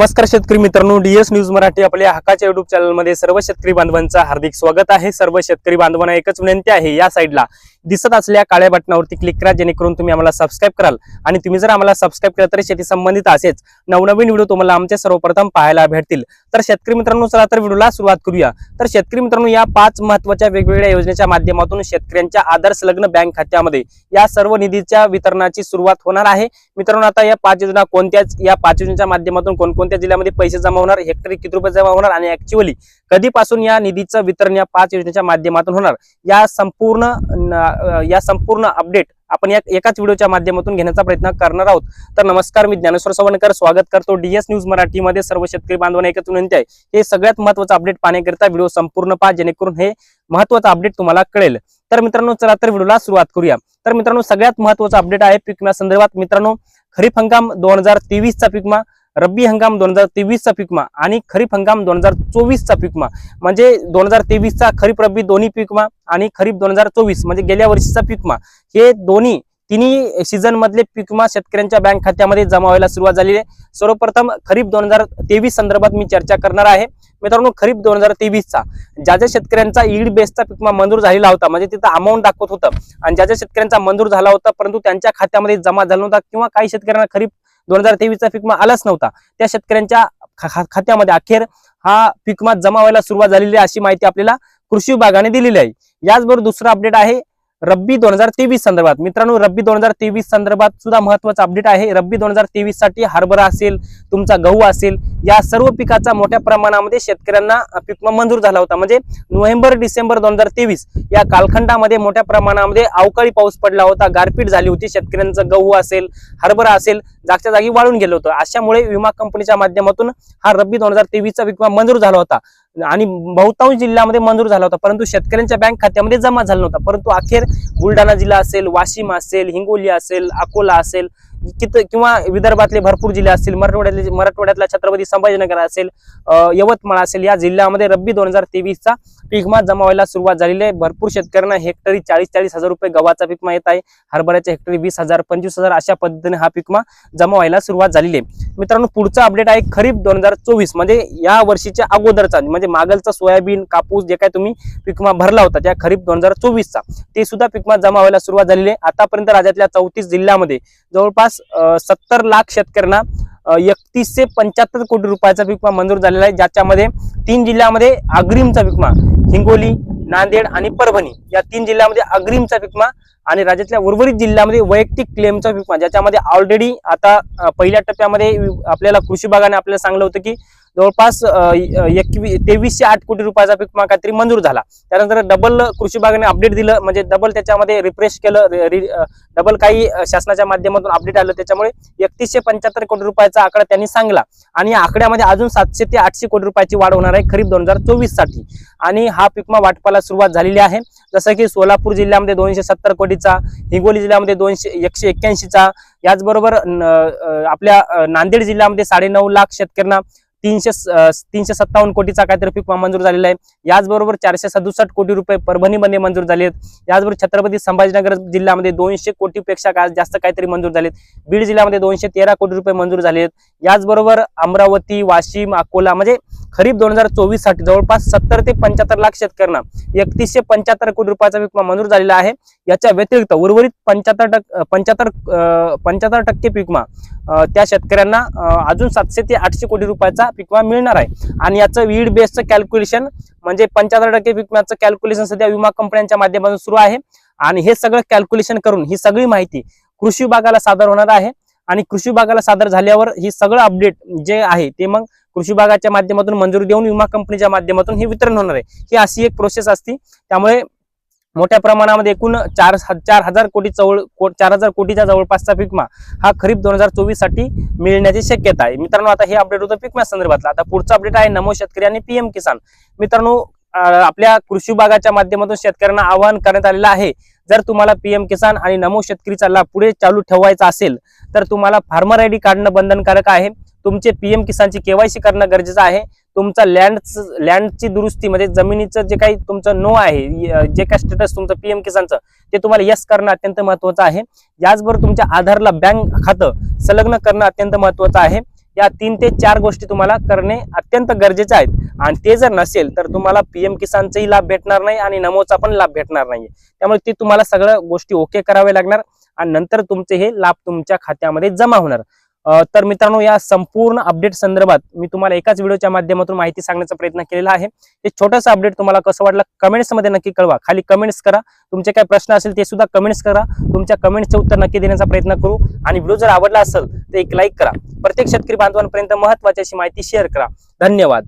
नमस्कार शेतकरी मित्रांनो डीएस न्यूज मराठी आपल्या हक्काच्या युट्यूब चॅनलमध्ये सर्व शेतकरी बांधवांचं हार्दिक स्वागत आहे. सर्व शेतकरी बांधवांना एकच विनंती आहे या साईडला दिसत असल्या काळ्या बटनावरती क्लिक करा जेणेकरून तुम्ही आम्हाला सबस्क्राईब कराल. आणि तुम्ही जर आम्हाला सबस्क्राईब केलं तर शेती संबंधित असेच नवनवीन व्हिडिओ तुम्हाला आमचे सर्वप्रथम पाहायला भेटतील. तर शेतकरी मित्रांनो चला तर व्हिडिओला सुरुवात करूया. तर शेतकरी मित्रांनो या पाच महत्त्वाच्या वेगवेगळ्या योजनेच्या माध्यमातून शेतकऱ्यांच्या आदर्श लग्न बँक खात्यामध्ये या सर्व निधीच्या वितरणाची सुरुवात होणार आहे. मित्रांनो आता या पाच योजना कोणत्याच या पाच योजनेच्या माध्यमातून कोणकोणत्या जिल्ह्यामध्ये पैसे जमा होणार हेक्टरी किती रुपये जमा होणार आणि ऍक्च्युअली कधीपासून या निधीचं वितरण या पाच योजनेच्या माध्यमातून होणार? या संपूर्ण या संपूर्ण अपडेट आपण या एकाच व्हिडिओच्या माध्यमातून घेण्याचा प्रयत्न करणार आहोत. तर नमस्कार मी ज्ञानेश्वर सवणकर स्वागत करतो डीएस न्यूज मराठीमध्ये. सर्व शेतकरी बांधवांना एकच विनंती आहे. हे सगळ्यात महत्वाचं अपडेट पाहण्याकरिता व्हिडिओ संपूर्ण पहा जेणेकरून हे महत्वाचं अपडेट तुम्हाला कळेल. तर मित्रांनो चला तर व्हिडिओला सुरुवात करूया. तर मित्रांनो सगळ्यात महत्वाचं अपडेट आहे पीक संदर्भात. मित्रांनो खरीप हंगाम दोन हजार तेवीसचा पीक रब्बी हंगाम दोन हजार तेवीसचा पिकमा आणि खरीप हंगाम दोन हजार चोवीसचा पिकमा म्हणजे दोन हजार तेवीसचा खरीप रब्बी दोन्ही पिकमा आणि खरीप दोन हजार चोवीस म्हणजे गेल्या वर्षीचा पिकमा हे दोन्ही तिन्ही सीझन मधले पिकमा शेतकऱ्यांच्या बँक खात्यामध्ये जमा व्हायला सुरुवात झालेली आहे. सर्वप्रथम खरीप दोन हजार तेवीस संदर्भात मी चर्चा करणार आहे. मित्रांनो खरीप दोन हजार तेवीसचा ज्या ज्या शेतकऱ्यांचा ईड बेसचा पिकमा मंजूर झालेला होता म्हणजे तिथं अमाऊंट दाखवत होतं. आणि ज्या ज्या शेतकऱ्यांचा मंजूर झाला होता परंतु त्यांच्या खात्यामध्ये जमा झाला नव्हता किंवा काही शेतकऱ्यांना खरीप दोन हजार तेवीसचा पीक आलाच नव्हता. त्या शेतकऱ्यांच्या खात्यामध्ये अखेर हा पिकमा जमा व्हायला सुरुवात झालेली आहे अशी माहिती आपल्याला कृषी विभागाने दिलेली आहे. याचबरोबर दुसरा अपडेट आहे रब्बी दोन हजार तेवीस संदर्भात. मित्रांनो रब्बी दोन हजार तेवीस संदर्भात सुद्धा महत्त्वाचा अपडेट आहे. रब्बी दोन हजार तेवीससाठी हरभरा असेल तुमचा गहू असेल या सर्व पिकाचा मोठ्या प्रमाणामध्ये शेतकऱ्यांना पीक मंजूर झाला होता. म्हणजे नोव्हेंबर डिसेंबर दोन हजार तेवीस या कालखंडामध्ये मोठ्या प्रमाणामध्ये अवकाळी पाऊस पडला होता. गारपीट झाली होती. शेतकऱ्यांचं गहू असेल हरभरा असेल जागच्या जागी वाळून गेलं होतं. अशामुळे विमा कंपनीच्या माध्यमातून हा रब्बी दोन हजार तेवीसचा विकमा मंजूर झाला होता. आणि बहुतांश जिल्ह्यामध्ये मंजूर झाला होता. परंतु शेतकऱ्यांच्या बँक खात्यामध्ये जमा झाला नव्हता. परंतु अखेर बुलढाणा जिल्हा असेल वाशिम असेल हिंगोली असेल अकोला असेल किंवा विदर्भातले भरपूर जिल्हे असतील मराठवाड्यातले मराठवाड्यातला छत्रपती संभाजीनगर असेल यवतमाळ असेल या जिल्ह्यामध्ये रब्बी दोन हजार तेवीसचा पीकमा जमा व्हायला सुरुवात झालेली आहे. भरपूर शेतकऱ्यांना हेक्टरी चाळीस चाळीस हजार रुपये गव्हाचा पीकमा येत आहे. हरभऱ्याच्या हेक्टरी वीस हजार पंचवीस हजार अशा पद्धतीने हा पीकमा जमा व्हायला सुरुवात झालेली आहे. मित्रांनो पुढचा अपडेट आहे खरीप दोन हजार चोवीस. म्हणजे या वर्षीच्या अगोदरचा म्हणजे मागलचा सोयाबीन कापूस जे काय तुम्ही पिकमा भरला होता त्या खरीप दोन हजार चोवीसचा ते सुद्धा पिकमा जमा व्हायला सुरुवात झालेली आहे. आतापर्यंत राज्यातल्या चौतीस जिल्ह्यामध्ये जवळपास सत्तर लाख शेतकऱ्यांना एकतीसशे पंच्याहत्तर कोटी रुपयाचा विकमा मंजूर झालेला आहे ज्याच्यामध्ये तीन जिल्ह्यामध्ये अग्रिमचा विकमा हिंगोली नांदेड आणि परभणी या तीन जिल्ह्यामध्ये अग्रिमचा विकमा आणि राज्यातल्या उर्वरित जिल्ह्यामध्ये वैयक्तिक क्लेमचा म्हणजे विमा ज्याच्यामध्ये ऑलरेडी आता पहिल्या टप्प्यामध्ये आपल्याला कृषी विभागाने आपल्याला सांगलं होतं की जवळपास एकवीस तेवीसशे आठ कोटी रुपयाचा विमा काहीतरी मंजूर झाला. त्यानंतर डबल कृषी विभागाने अपडेट दिलं म्हणजे डबल त्याच्यामध्ये रिफ्रेश केलं डबल काही शासनाच्या माध्यमातून अपडेट आलं. त्याच्यामुळे एकतीसशे पंच्याहत्तर कोटी रुपयाचा आकडा त्यांनी सांगला आणि या आकड्यामध्ये अजून सातशे ते आठशे कोटी रुपयाची वाढ होणार आहे खरीप दोन हजार चोवीससाठी आणि हा पिकमा वाटपाला सुरुवात झालेली आहे. जसं की सोलापूर जिल्ह्यामध्ये दोनशे सत्तर कोटीचा हिंगोली जिल्ह्यामध्ये दोनशे एकशे एक्क्याऐंशीचा. याचबरोबर आपल्या नांदेड जिल्ह्यामध्ये साडेनऊ लाख शेतकऱ्यांना तीनशे तीनशे सत्तावन्न कोटीचा काहीतरी पीक मंजूर झालेला आहे. याचबरोबर चारशे सदुसष्ट कोटी रुपये परभणीमध्ये मंजूर झाले आहेत. याचबरोबर छत्रपती संभाजीनगर जिल्ह्यामध्ये दोनशे कोटीपेक्षा का जास्त काहीतरी मंजूर झालेत. बीड जिल्ह्यामध्ये दोनशे तेरा कोटी रुपये मंजूर झाले आहेत. याचबरोबर अमरावती वाशिम अकोला म्हणजे खरीप दोन हजार चोवीससाठी जवळपास सत्तर ते पंच्याहत्तर लाख शेतकऱ्यांना एकतीसशे पंच्याहत्तर कोटी रुपयाचा पीक मंजूर झालेला आहे. याच्या व्यतिरिक्त उर्वरित पंच्याहत्तर टक्के पंच्याहत्तर पंच्याहत्तर टक्के पीकमा त्या शेतकऱ्यांना अजून सातशे ते आठशे कोटी रुपयाचा पीकमा मिळणार आहे. आणि याचं वीड बेसचं कॅल्क्युलेशन म्हणजे पंच्याहत्तर टक्के पीकमाचं कॅल्क्युलेशन सध्या विमा कंपन्यांच्या माध्यमातून सुरू आहे. आणि हे सगळं कॅल्क्युलेशन करून ही सगळी माहिती कृषी विभागाला सादर होणार आहे. आणि कृषी विभागाला सादर झाल्यावर ही सगळं अपडेट जे आहे ते मग कृषी विभागाच्या माध्यमातून मंजुरी देऊन विमा कंपनीच्या माध्यमातून हे वितरण होणार आहे. ही अशी एक प्रोसेस असती. त्यामुळे मोठ्या प्रमाणामध्ये एकूण चार चार हजार कोटी जवळ को- चार हजार कोटीच्या जवळपासचा पिकमा हा खरीप दोन हजार चोवीससाठी मिळण्याची शक्यता आहे. मित्रांनो आता हे अपडेट होतं पिकमा संदर्भातलं. आता पुढचं अपडेट आहे नमो शेतकरी आणि पीएम किसान. मित्रांनो आपल्या कृषी विभागाच्या माध्यमातून शेतकऱ्यांना आवाहन करण्यात आलेलं आहे. जर तुम्हाला पीएम किसान आणि नमो शेतकरीचा लाभ पुढे चालू ठेवायचा असेल तर तुम्हाला फार्मर आय डी काढणं बंधनकारक आहे. तुमचे पीएम किसानची केवायसी करणं गरजेचं आहे. तुमचा लँड लँडची दुरुस्ती म्हणजे जमिनीचं जे काही तुमचं नो आहे जे काही स्टेटस तुमचं पीएम किसानचं ते तुम्हाला यस करणं अत्यंत महत्वाचं आहे. याचबरोबर तुमच्या आधारला बँक खातं संलग्न करणं अत्यंत महत्वाचं आहे. या तीन ते चार गोष्टी तुम्हाला करणे अत्यंत गरजेचे आहेत. आणि ते जर नसेल तर तुम्हाला पीएम किसानचाही लाभ भेटणार नाही आणि नमोचा पण लाभ भेटणार नाही त्यामुळे ते तुम्हाला सगळ्या गोष्टी ओके करावे लागणार. आणि नंतर तुमचे हे लाभ तुमच्या खात्यामध्ये जमा होणार. तर मित्रांनो या संपूर्ण अपडेट संदर्भात मी तुम्हाला एकाच व्हिडिओच्या माध्यमातून माहिती सांगण्याचा प्रयत्न केलेला आहे. हे छोटंसं अपडेट तुम्हाला कसं वाटलं कमेंट्समध्ये नक्की कळवा. खाली कमेंट्स करा. तुमचे काय प्रश्न असेल ते सुद्धा कमेंट्स करा. तुमच्या कमेंट्सचे उत्तर नक्की देण्याचा प्रयत्न करू. आणि व्हिडिओ जर आवडला असेल तर एक लाईक करा. प्रत्येक शेतकरी बांधवांपर्यंत महत्वाची अशी माहिती शेअर करा. धन्यवाद.